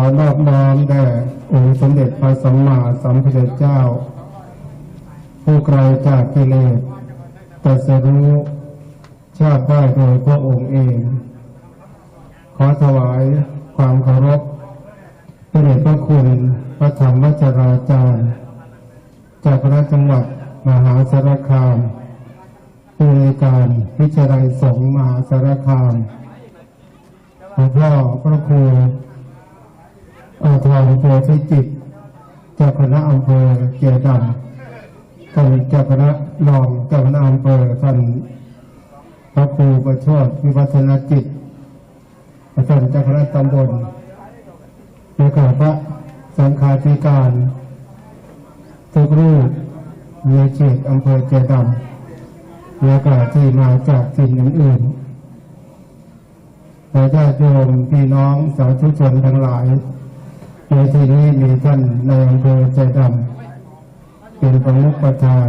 อนอบน้อมแด่องค์สมเด็จพระสัมมาสัมพุทธเจ้า ผู้ไกลจากกิเลสตรัสรู้ชาติได้โดยพระองค์เอง ขอถวายความเคารพพระเดชพระคุณพระธรรมวจราจารย์จากคณะจังหวัดมหาสารคามผู้ในวยการวิจารัยสงมหาสารคามหลวงพ่อพระครู อาทองโพธิจิตเจ้าคณะอำเภอเกียรดำท่านเจ้าคณะรองเจ้าคณะอำเภอท่านพระครูประโชดวิวัฒนจิตท่านเจ้าคณะตำบลแล้วก็พระสังฆาธิการทุกรูปมีเขตอำเภอเกียรดำแล้วก็ที่มาจากถิ่นอื่นๆและญาติโยมพี่น้องสาธุชนทั้งหลาย ในที่นี้มีท่านในอำเภอใจดำเป็นประมุขประธาน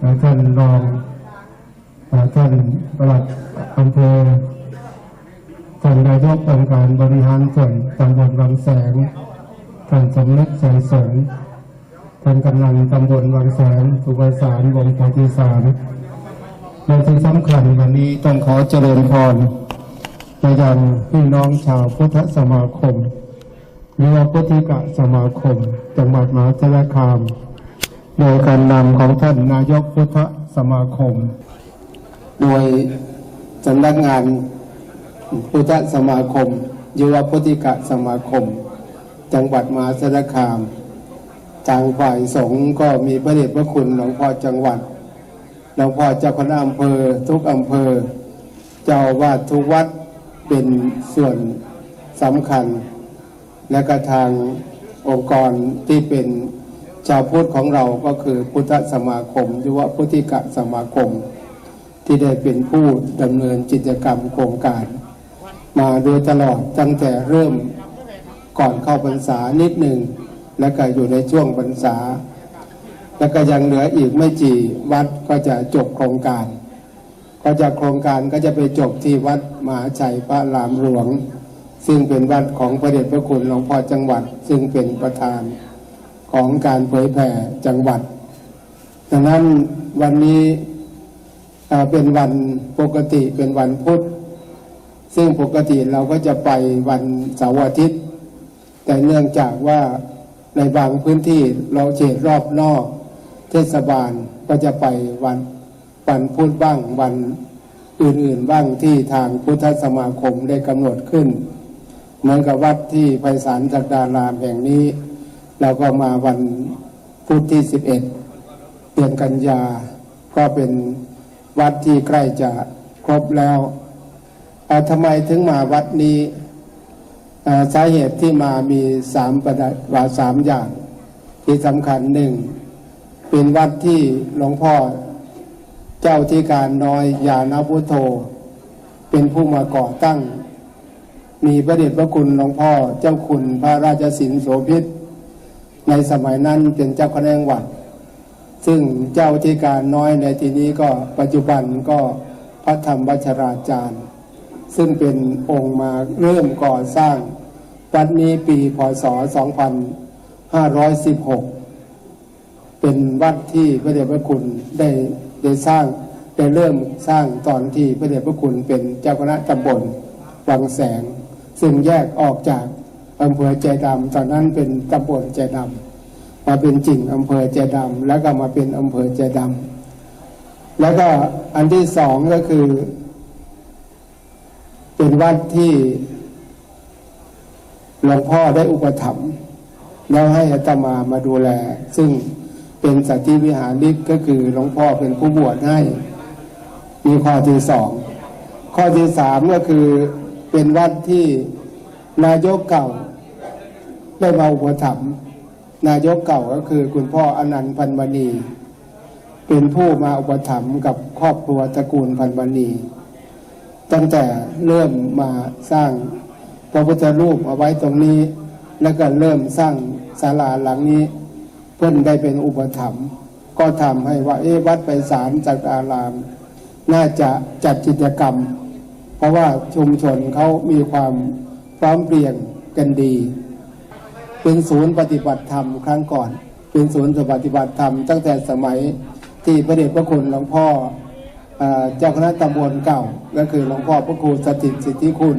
และท่านรองท่านประหลัดอำเภอท่านนายกองค์การบริหารส่วนตำบลวังแสงท่านสมนึกใจสนท่านกำนันตำบลวังแสงสุภสารวงศ์โพธิสารในที่สำคัญวันนี้ต้องขอเจริญพรไปยังพี่น้องชาวพุทธสมาคม เรือพุทธิกะสมาคม จังหวัดมหาสารคาม โดยการนำของท่านนายกพุทธสมาคม โดยสำนักงานพุทธสมาคมยุวพุทธิกะสมาคม จังหวัดมหาสารคาม ทางฝ่ายสงฆ์ก็มีพระเดชพระคุณหลวงพ่อจังหวัดหลวงพ่อเจ้าคณะอำเภอทุกอำเภอ เจ้าอาวาดทุกวัดเป็นส่วนสำคัญ และก็ทางองค์กรที่เป็นชาวพุทธของเราก็คือพุทธสมาคมหรือว่าพุทธิกะสมาคม ที่ได้เป็นผู้ดำเนินกิจกรรมโครงการ มาโดยตลอดตั้งแต่เริ่มก่อนเข้าพรรษานิดหนึ่งและก็อยู่ในช่วงพรรษา แล้วก็ยังเหลืออีกไม่กี่วัดก็จะจบโครงการ ก็จะโครงการก็จะไปจบที่วัดมหาชัยพระรามหลวง ซึ่งเป็นวัดของพระเดชพระคุณหลวงพ่อจังหวัด ซึ่งเป็นประธานของการเผยแผ่จังหวัด ดังนั้นวันนี้เป็นวันปกติเป็นวันพุธ ซึ่งปกติเราก็จะไปวันเสาร์อาทิตย์ แต่เนื่องจากว่าในบางพื้นที่เราเฉดรอบนอก เทศบาลก็จะไปวันวันพุธบ้างวันอื่นๆบ้างที่ทางพุทธสมาคมได้กำหนดขึ้น เหมือนกับวัดที่ไพศาลจักดารามแห่งนี้ เราก็มาวันพุธที่ 11 เดือนกันยา ก็เป็นวัดที่ใกล้จะครบแล้วอ่ทำไมถึงมาวัดนี้สาเหตุที่มามีสามประดว่าสามอย่าง ที่สำคัญหนึ่งเป็นวัดที่หลวงพ่อเจ้าที่การน้อยยานพุทโธ เป็นผู้มาก่อตั้ง มีพระเดชพระคุณหลวงพ่อเจ้าคุณพระราชสินโสพิษในสมัยนั้นเป็นเจ้าคณะจังหวัด ซึ่งเจ้าที่การน้อยในที่นี้ก็ปัจจุบันก็พระธรรมวัชราจารย์ ซึ่งเป็นองค์มาเริ่มก่อสร้างวัดนี้ปีพศ 2516 เป็นวัดที่พระเดชพระคุณได้ได้สร้างได้เริ่มสร้างตอนที่พระเดชพระคุณเป็นเจ้าคณะตำบลวังแสง ซึ่งแยกออกจากอำเภอใจดำตอนนั้นเป็นตำบลใจดำมาเป็นจริงอำเภอใจดำแล้วก็มาเป็นอำเภอใจดำแล้วก็อันที่สองก็คือ เป็นวัดที่หลวงพ่อได้อุปถัมภ์แล้วให้อาตมามาดูแล ซึ่งเป็นสัตธิวิหาริกก็คือหลวงพ่อเป็นผู้บวชให้ มีข้อที่สองข้อที่สามก็คือ เป็นวัดที่นายกเก่า ได้มาอุปถัมภ์นายกเก่าก็คือคุณพ่ออนันต์พันมณี เป็นผู้มาอุปถัมภ์กับครอบครัวตระกูลพันมณีตั้งแต่เริ่มมาสร้างพระพุทธรูปเอาไว้ตรงนี้ แล้วก็เริ่มสร้างศาลาหลังนี้ เพื่อนได้เป็นอุปถัมภ์ก็ทำให้ว่าเอ๊วัดไปสารจากอาราม น่าจะจัดกิจกรรม เพราะว่าชุมชนเขามีความพร้อมเพรียงกันดี เป็นศูนย์ปฏิบัติธรรมครั้งก่อน เป็นศูนย์ปฏิบัติธรรมตั้งแต่สมัยที่พระเดชพระคุณหลวงพ่อเอ่อเจ้าคณะตำบลเก่าก็คือหลวงพ่อพระครูสถิตสิทธิคุณ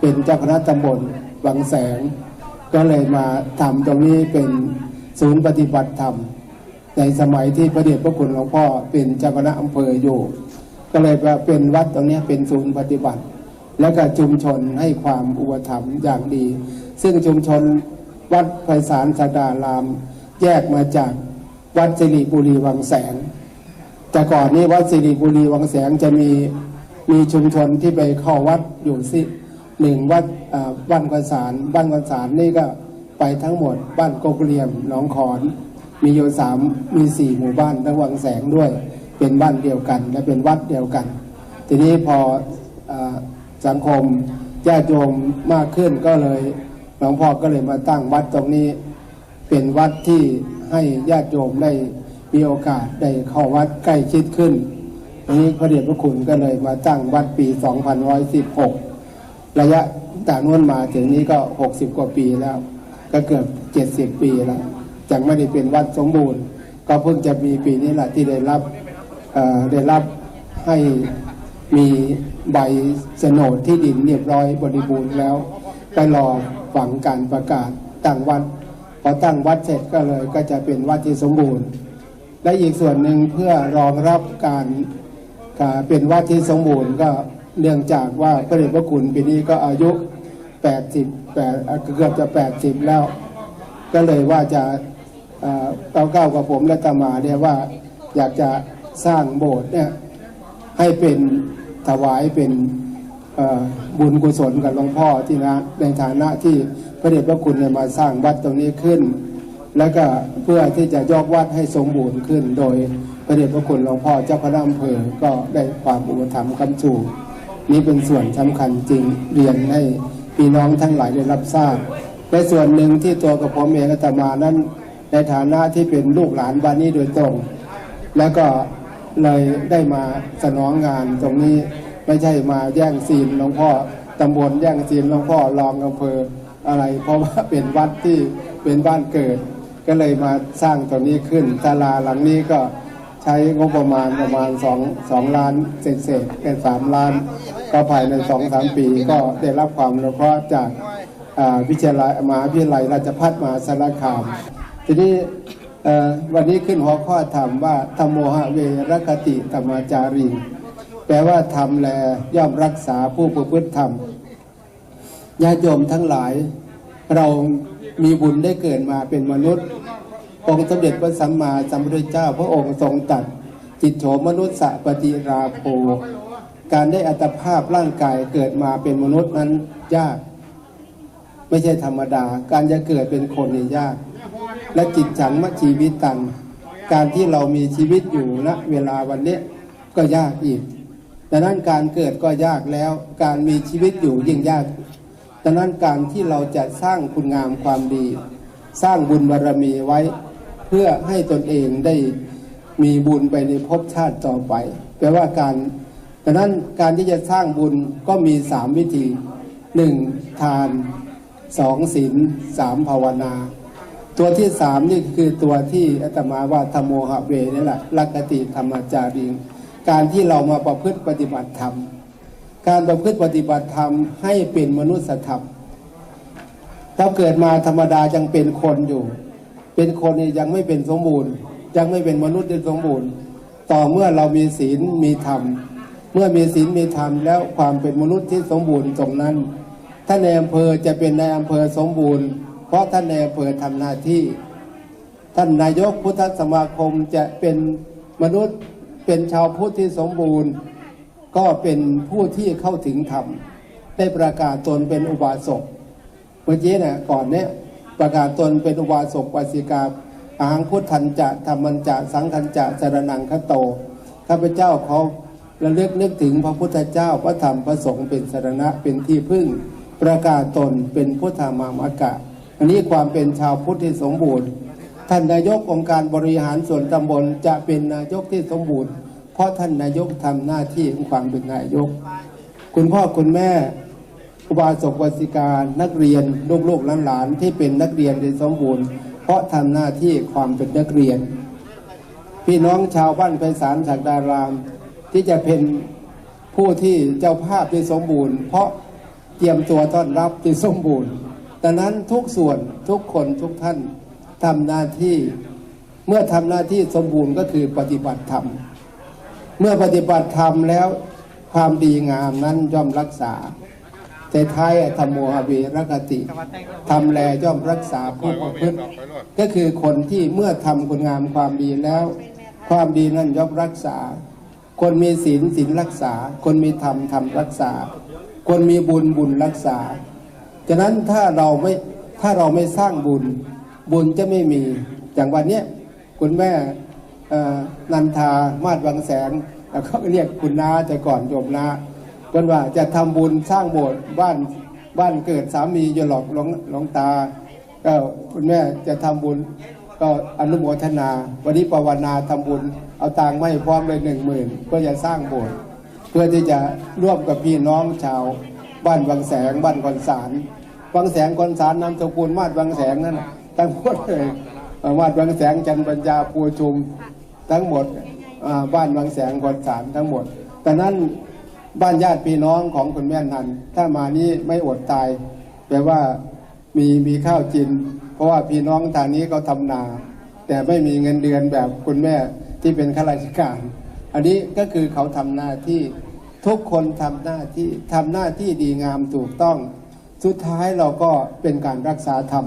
เป็นเจ้าคณะตำบลบางแสง ก็เลยมาทำตรงนี้เป็นศูนย์ปฏิบัติธรรม ในสมัยที่พระเดชพระคุณหลวงพ่อเป็นเจ้าคณะอำเภออยู่ ก็เลยมาเป็นวัดตรงนี้เป็นศูนย์ปฏิบัติ แล้วก็ชุมชนให้ความอุปถัมภ์อย่างดี ซึ่งชุมชนวัดไพศาลสดาราม แยกมาจากวัดสิริบุรีวังแสง แต่ก่อนนี้วัดสิริบุรีวังแสงจะมีมีชุมชนที่ไปเข้าวัดอยู่สิหนึ่งวัดบ้านกวนสารบ้านกวนสารนี่ก็ไปทั้งหมดบ้านโกกเหลียมหนองขอน มีอยู่สามมีสี่หมู่บ้านทั้งวังแสงด้วย เป็นบ้านเดียวกัน และเป็นวัดเดียวกัน ทีนี้พออสังคมญาติโยมมากขึ้นก็เลยหลวงพ่อก็เลยมาตั้งวัดตรงนี้ เป็นวัดที่ให้ญาติโยมได้มีโอกาสได้เข้าวัดใกล้ชิดขึ้นทีนี้พระเดชพระคุณก็เลยมาตั้งวัดปี 2116 ระยะจากนู้นมาถึงนี้ก็ 60 กว่าปีแล้ว ก็เกือบ 70 ปีแล้วจากไม่ได้เป็นวัดสมบูรณ์ ก็เพิ่งจะมีปีนี้แหละที่ได้รับ ได้รับให้มีใบโฉนดที่ดินเรียบร้อยบริบูรณ์แล้วก็รอฝังการประกาศตั้งวัดพอตั้งวัดเสร็จก็เลยก็จะเป็นวัดที่สมบูรณ์ และอีกส่วนหนึ่งเพื่อรองรับการาเป็นวัดที่สมบูรณ์ก็เนื่องจากว่าพระเดชพระคุณปีนี้ก็อายุ 80แปดเกือบจะ 80 แล้ว ก็เลยว่าจะเอ่อเก้าเก้ากับผมและตามาเนี่ยว่าอยากจะ สร้างโบสถ์เนี่ยให้เป็นถวายเป็นบุญกุศลกับหลวงพ่อที่นะในฐานะที่พระเดชพระคุณเนี่ยมาสร้างวัดตรงนี้ขึ้น แล้วก็เพื่อที่จะยกวัดให้สมบูรณ์ขึ้น โดยพระเดชพระคุณหลวงพ่อเจ้าคณะอำเภอก็ได้ความอุปถัมภ์คำชูนี้เป็นส่วนสำคัญจริงเรียนให้พี่น้องทั้งหลายได้รับทราบในส่วนหนึ่งที่ตัวกับผมเองอาตมานั้น ในฐานะที่เป็นลูกหลานบ้านนี้โดยตรง แล้วก็ เลยได้มาสนองงานตรงนี้ไม่ใช่มาแย่งซีนหลวงพ่อตำบลแย่งซีนหลวงพ่อรองอำเภออะไร เพราะว่าเป็นวัดที่เป็นบ้านเกิด ก็เลยมาสร้างตรงนี้ขึ้นศาลาหลังนี้ก็ใช้งบประมาณประมาณสองสองล้านเศษเศษเป็นสามล้าน ก็ภายในสองสามปีก็ได้รับความอนุเคราะห์จากอ่าวิทยาลัยมหาวิทยาลัยราชภัฏมหาสารคาม ทีนี้ วันนี้ขึ้นหัวข้อธรรมว่าธรรมโมหะเวรคติธรรมาจารีแปลว่าทำแลย่อมรักษาผู้ประพฤติธรรมญาติโยมทั้งหลาย เรามีบุญได้เกิดมาเป็นมนุษย์ องค์สมเด็จพระสัมมาสัมพุทธเจ้า พระองค์ทรงตัดจิตโฉมนุษย์สปฏิราโภการได้อัตภาพร่างกายเกิดมาเป็นมนุษย์นั้นยาก ไม่ใช่ธรรมดา การจะเกิดเป็นคนนี่ยาก และจิตฉังมชีวิตตันการที่เรามีชีวิตอยู่ณเวลาวันนี้ก็ยากอีกดังนั้นการเกิดก็ยากแล้ว การมีชีวิตอยู่ยิ่งยากดังนั้นการที่เราจะสร้างคุณงามความดี สร้างบุญบารรมีไว้ เพื่อให้ตนเองได้มีบุญไปในภพชาติต่อไป แปลว่าการดังนั้นการที่จะสร้างบุญก็มีสามวิธีหนึ่งทานสองศีลสามภาวนา ตัวที่สามนี่คือตัวที่อาตมาว่าธรรมโมหะเวนี่แหละลักขติธรรมจารีการที่เรามาประพฤติปฏิบัติธรรม การประพฤติปฏิบัติธรรมให้เป็นมนุษยธรรมเราเกิดมาธรรมดายังเป็นคนอยู่ เป็นคนนี่ยังไม่เป็นสมบูรณ์ ยังไม่เป็นมนุษย์ที่สมบูรณ์ ต่อเมื่อเรามีศีลมีธรรม เมื่อมีศีลมีธรรมแล้วความเป็นมนุษย์ที่สมบูรณ์ตรงนั้นท่านในอำเภอจะเป็นในอำเภอสมบูรณ์ เพราะท่านในอำเภอทำหน้าที่ ท่านนายกพุทธสมาคมจะเป็นมนุษย์เป็นชาวพุทธที่สมบูรณ์ ก็เป็นผู้ที่เข้าถึงธรรม ได้ประกาศตนเป็นอุบาสกเมื่อกี้นะก่อนเนี้ยประกาศตนเป็นอุบาสกวาสิกาอาหังพุทธันจะธรรมันจะสังคันจะสรนังคโตข้าพเจ้าเขาระลึกนึกถึงพระพุทธเจ้าพระธรรมพระสงฆ์เป็นสรณะเป็นที่พึ่ง ประกาศตนเป็นพุทธามามกะ อันนี้ความเป็นชาวพุทธที่สมบูรณ์ ท่านนายกองค์การบริหารส่วนตำบลจะเป็นนายกที่สมบูรณ์ เพราะท่านนายกทำหน้าที่ของความเป็นนายก คุณพ่อคุณแม่อุบาสกวสิกานักเรียนลูกๆหลานๆที่เป็นนักเรียนที่สมบูรณ์ เพราะทำหน้าที่ความเป็นนักเรียน พี่น้องชาวบ้านไพศาลศักดาราม ที่จะเป็นผู้ที่เจ้าภาพที่สมบูรณ์ เพราะเตรียมตัวต้อนรับที่สมบูรณ์ ดังนั้นทุกส่วนทุกคนทุกท่านทำหน้าที่ เมื่อทำหน้าที่สมบูรณ์ก็คือปฏิบัติธรรม เมื่อปฏิบัติธรรมแล้วความดีงามนั้นย่อมรักษาแต่ท้ายธรรมโมหเวรกติทำแลย่อมรักษาผู้ประพฤติก็คือคนที่เมื่อทำคุณงามความดีแล้ว ความดีนั้นย่อมรักษา คนมีศีลศีลรักษา คนมีธรรมธรรมรักษา คนมีบุญบุญรักษา ฉะนั้นถ้าเราไม่ถ้าเราไม่สร้างบุญบุญจะไม่มี อย่างวันนี้คุณแม่นันทามาดวังแสงแล้วเขาเรียกคุณนาแต่ก่อนโยมนาเพิ่นว่าจะทำบุญสร้างโบสถ์บ้านบ้านเกิดสามีอย่หลอกหลวงหลวงตา ก็คุณแม่จะทำบุญก็อนุโมทนา วันนี้ภาวนาทำบุญ เอาตังค์มาให้พร้อมเลยหนึ่งหมื่นเพื่อจะสร้างโบสถ์เพื่อที่จะร่วมกับพี่น้องชาว บ้านวังแสงบ้านคอนสารวังแสงคอนสารนามสกุลมาดวังแสงนั่นทั้งหมดเลยมาดวังแสงจันปัญญาปูชุมทั้งหมดบ้านวังแสงคอนสารทั้งหมด แต่นั้นบ้านญาติพี่น้องของคุณแม่นันถ้ามานี้ไม่อดตายแปลว่ามีมีข้าวกิน เพราะว่าพี่น้องทางนี้เขาทำนา แต่ไม่มีเงินเดือนแบบคุณแม่ที่เป็นข้าราชการ อันนี้ก็คือเขาทำหน้าที่ ทุกคนทำหน้าที่ทำหน้าที่ดีงามถูกต้อง สุดท้ายเราก็เป็นการรักษาธรรม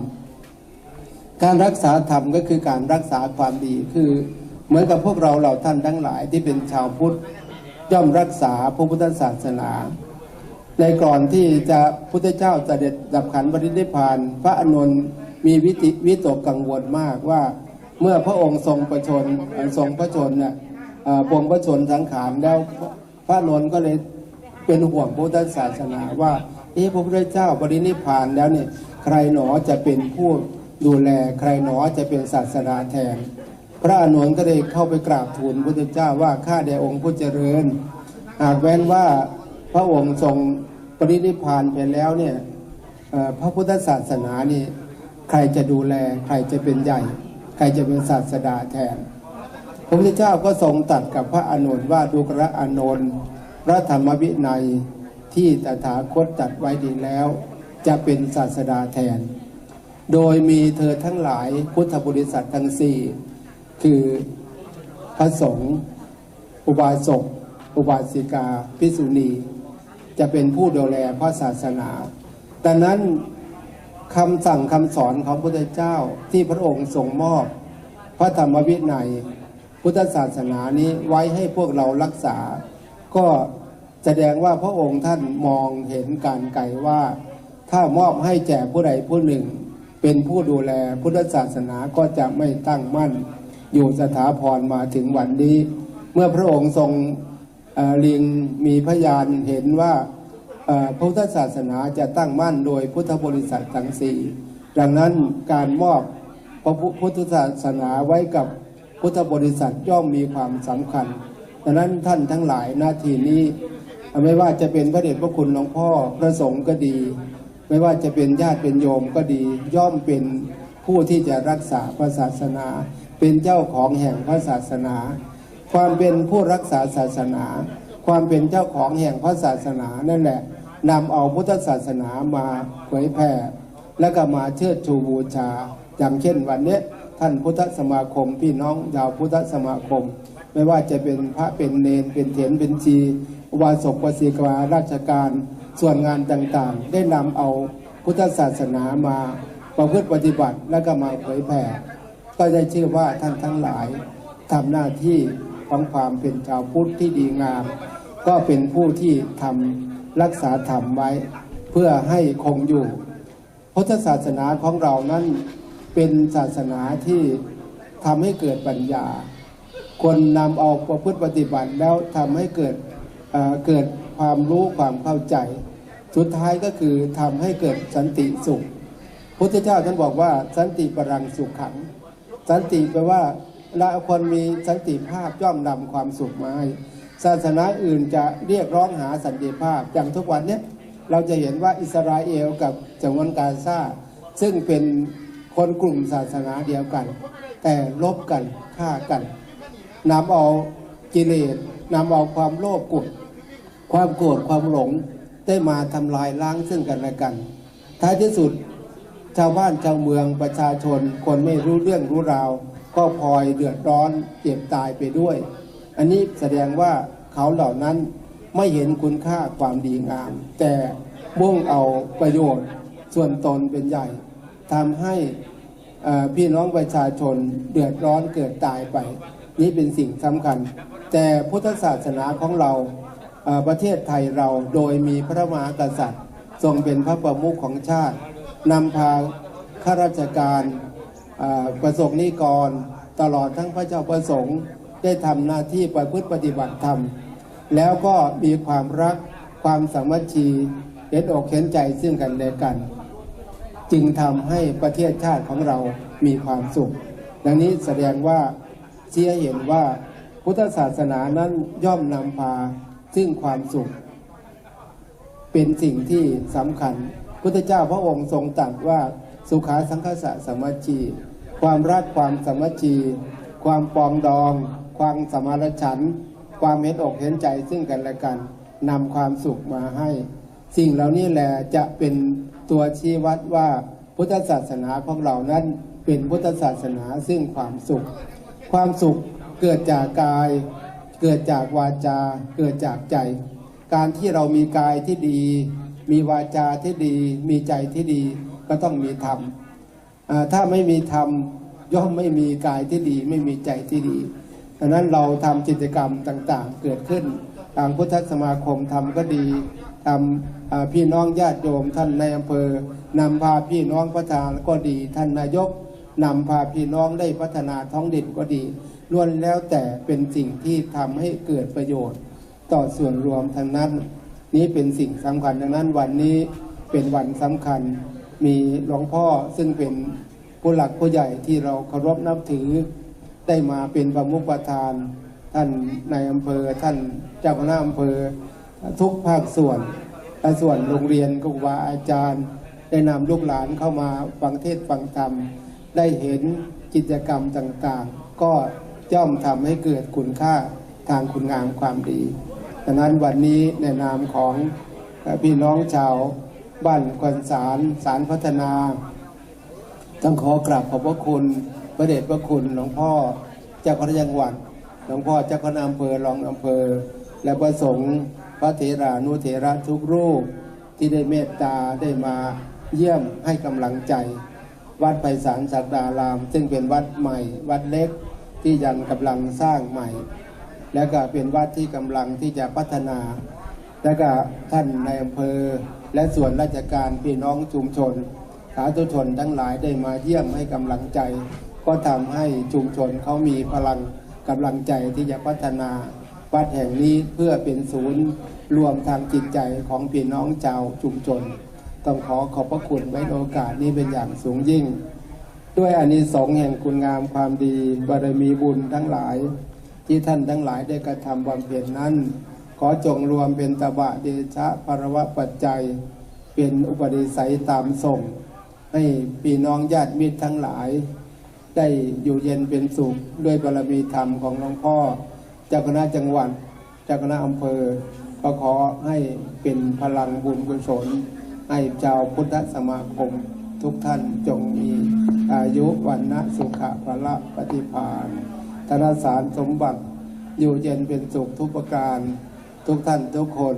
การรักษาธรรมก็คือการรักษาความดีคือเหมือนกับพวกเราเหล่าท่านทั้งหลายที่เป็นชาวพุทธย่อมรักษาพระพุทธศาสนา ในก่อนที่จะพุทธเจ้าจะเด็ดดับขันธ์ปรินิพาน พระอานนท์มีวิติวิตกกังวลมากว่าเมื่อพระองค์ทรงประชนทรงพระชนเนี่ยปวงพระชนสังขารแล้ว พระนนท์ก็เลยเป็นห่วงพุทธศาสนาว่าเอ๊ะพระพุทธเจ้าปรินิพานแล้วเนี่ยใครหนอจะเป็นผู้ดูแลใครหนอจะเป็นศาสนาแทน พระอานนก็ได้เข้าไปกราบทูลพระพุทธเจ้าว่าข้าแด่องค์ผู้เจริญ หากแว้นว่าพระองค์ทรงปรินิพานไปแล้วเนี่ยพระพุทธศาสนานี่ใครจะดูแลใครจะเป็นใหญ่ ใครจะเป็นศาสดาแทน พระพุทธเจ้าก็ทรงตัดกับพระอานนท์ว่าดูกระอานนท์พระธรรมวินัยที่ตถาคตจัดไว้ดีแล้ว จะเป็นศาสดาแทน โดยมีเธอทั้งหลายพุทธบริษัททั้งสี่คือพระสงฆ์อุบาสกอุบาสิกาภิกษุณี จะเป็นผู้ดูแลพระศาสนาดังนั้นคำสั่งคำสอนของพระพุทธเจ้าที่พระองค์ทรงมอบ พระธรรมวินัย พุทธศาสนานี้ไว้ให้พวกเรารักษา ก็แสดงว่าพระองค์ท่านมองเห็นการไกลว่า ถ้ามอบให้แจกผู้ใดผู้หนึ่ง เป็นผู้ดูแลพุทธศาสนาก็จะไม่ตั้งมั่น อยู่สถาพรมาถึงวันนี้ เมื่อพระองค์ทรงเลียงมีพยานเห็นว่าเอ่อพุทธศาสนาจะตั้งมั่นโดยพุทธบริษัททั้งสี่ดังนั้นการมอบพระพุทธศาสนาไว้กับ พุทธบริษัทย่อมมีความสำคัญดังนั้นท่านทั้งหลายหน้าที่นี้ไม่ว่าจะเป็นพระเดชพระคุณหลวงพ่อพระสงฆ์ก็ดี ไม่ว่าจะเป็นญาติเป็นโยมก็ดี ย่อมเป็นผู้ที่จะรักษาพระศาสนา เป็นเจ้าของแห่งพระศาสนา ความเป็นผู้รักษาศาสนา ความเป็นเจ้าของแห่งพระศาสนานั่นแหละนำเอาพุทธศาสนามาเผยแผ่แล้วก็มาเชิดชูบูชาอย่างเช่นวันนี้ ท่านพุทธสมาคม พี่น้องชาวพุทธสมาคม ไม่ว่าจะเป็นพระเป็นเนนเป็นเถรเป็นชีอุบาสกวสีกวาราชการ ส่วนงานต่างๆ ได้นำเอาพุทธศาสนามาประพฤติปฏิบัติแล้วก็มาเผยแผ่ก็ได้ชื่อว่าท่านทั้งหลายทำหน้าที่ของความเป็นชาวพุทธที่ดีงาม ก็เป็นผู้ที่ทำรักษาธรรมไว้ เพื่อให้คงอยู่ พุทธศาสนาของเรานั้น เป็นศาสนาที่ทำให้เกิดปัญญา คนนำเอาประพฤติปฏิบัติแล้วทำให้เกิดเเกิดความรู้ความเข้าใจ สุดท้ายก็คือทำให้เกิดสันติสุขพุทธเจ้าท่านบอกว่าสันติปรังสุขขัง สันติแปลว่าละคนมีสันติภาพย่อมนำความสุขมาให้ศาสนาอื่นจะเรียกร้องหาสันติภาพอย่างทุกวันเนี้ยเราจะเห็นว่าอิสราเอลกับจังหวัดกาซาซึ่งเป็น คนกลุ่มศาสนาเดียวกัน แต่ลบกันฆ่ากันนำเอากิเลสนำเอาความโลภกดความโกรธความหลงได้มาทำลายล้างซึ่งกันและกัน ท้ายที่สุดชาวบ้านชาวเมืองประชาชนคนไม่รู้เรื่องรู้ราว ก็พลอยเดือดร้อนเจ็บตายไปด้วย อันนี้แสดงว่าเขาเหล่านั้นไม่เห็นคุณค่าความดีงาม แต่มุ่งเอาประโยชน์ส่วนตนเป็นใหญ่ ทำให้พี่น้องประชาชนเดือดร้อนเกิดตายไป นี่เป็นสิ่งสำคัญ แต่พุทธศาสนาของเราประเทศไทยเราโดยมีพระมหากษัตริย์ ทรงเป็นพระประมุขของชาตินำพาข้าราชการประสงค์นิกร ตลอดทั้งพระเจ้าประสงค์ได้ทำหน้าที่ประพฤติปฏิบัติธรรม แล้วก็มีความรักความสามัคคีเห็นอกเห็นใจซึ่งกันและกัน จึงทำให้ประเทศชาติของเรามีความสุข ดังนี้แสดงว่าเสียเห็นว่าพุทธศาสนานั้นย่อมนำพาซึ่งความสุข เป็นสิ่งที่สำคัญ พุทธเจ้าพระองค์ทรงตรัสว่าสุขาสังคสะสมัคคีความรักความสมัคคีความปองดอง ความสมานฉัน ความเห็นอกเห็นใจซึ่งกันและกันนำความสุขมาให้ สิ่งเหล่านี้แหละจะเป็น ตัวชี้วัดว่าพุทธศาสนาของเรานั้นเป็นพุทธศาสนาซึ่งความสุข ความสุขเกิดจากกาย เกิดจากวาจา เกิดจากใจ การที่เรามีกายที่ดี มีวาจาที่ดี มีใจที่ดีก็ต้องมีธรรมถ้าไม่มีธรรมย่อมไม่มีกายที่ดี ไม่มีใจที่ดีดังนั้นเราทำกิจกรรมต่างๆ เกิดขึ้นทางพุทธสมาคมทำก็ดี ทำพี่น้องญาติโยมท่านในอำเภอนำพาพี่น้องประธานก็ดีท่านนายกนำพาพี่น้องได้พัฒนาท้องถิ่นก็ดีล้วนแล้วแต่เป็นสิ่งที่ทำให้เกิดประโยชน์ ต่อส่วนรวมทางนั้น นี้เป็นสิ่งสำคัญดังนั้นวันนี้เป็นวันสำคัญมีหลวงพ่อซึ่งเป็นผู้หลักผู้ใหญ่ที่เราเคารพนับถือ ได้มาเป็นประมุขประธาน ท่านในายอำเภอท่านเจ้าคณะอำเภอ ทุกภาคส่วนและส่วนโรงเรียนครูบาอาจารย์ ได้นำลูกหลานเข้ามาฟังเทศฟังธรรม ได้เห็นกิจกรรมต่างๆ ก็ย่อมทำให้เกิดคุณค่าทางคุณงามความดีดังนั้นวันนี้ในนามของพี่น้องชาวบ้านควนสารสารพัฒนา ต้องขอกราบขอบพระคุณพระเดชพระคุณหลวงพ่อเจ้าคณะจังหวัดหลวงพ่อเจ้าคณะอำเภอรองอำเภอ และประสงค์ พระเถรานุเถระทุกรูปที่ได้เมตตาได้มาเยี่ยมให้กำลังใจ วัดไพศาลศักดาราม ซึ่งเป็นวัดใหม่วัดเล็กที่ยังกำลังสร้างใหม่ และก็เป็นวัดที่กำลังที่จะพัฒนา และก็ท่านในอำเภอ และส่วนราชการพี่น้องชุมชนสาธุชนทั้งหลายได้มาเยี่ยมให้กำลังใจ ก็ทำให้ชุมชนเขามีพลังกำลังใจที่จะพัฒนา วัดแห่งนี้เพื่อเป็นศูนย์รวมทางจิตใจของพี่น้องชาวชุมชน ต้องขอขอบพระคุณไว้โอกาสนี้เป็นอย่างสูงยิ่ง ด้วยอานิสงส์แห่งคุณงามความดีบารมีบุญทั้งหลาย ที่ท่านทั้งหลายได้กระทำบำเพ็ญนั้น ขอจงรวมเป็นตบะเดชะภรวะปัจจัย เป็นอุปนิสัยตามส่ง ให้พี่น้องญาติมิตรทั้งหลาย ได้อยู่เย็นเป็นสุขด้วยบารมีธรรมของหลวงพ่อ จ้าคณะจังหวัด เจ้าคณะอำเภอ ก็ขอให้เป็นพลังบุญกุศล ให้เจ้าพุทธสมาคมทุกท่านจงมีอายุวันนะสุขะพละปฏิภาณธนสารสมบัติอยู่เย็นเป็นสุขทุกประการ ทุกท่านทุกคน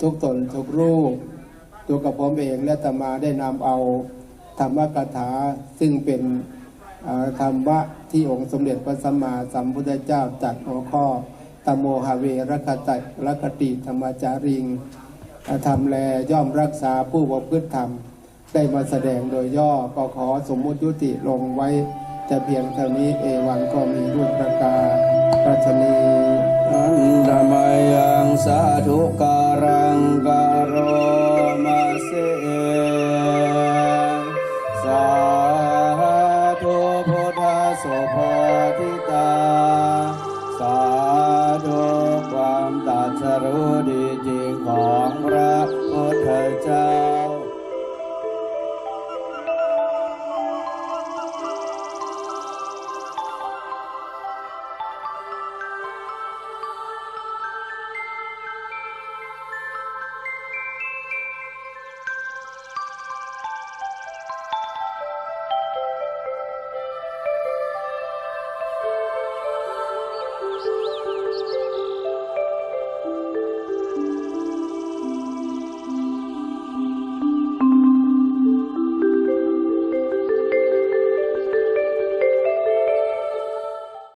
ทุกตนทุกรูปตัวกับผมเองและตมาได้นำเอาธรรมกถาซึ่งเป็นธรรมะ ที่องค์สมเด็จพระสัมมาสัมพุทธเจ้าจัดหัวข้อตมโมหเวรคติรคติธรรมจาริงธรรมแลย่อมรักษาผู้ประพฤติธรรม ได้มาแสดงโดยย่อก็ขอสมมุติยุติลงไว้ จะเพียงเท่านี้เอวังก็มีด้วประกาศระชนีอันดามายังสาธุการังการรมาเส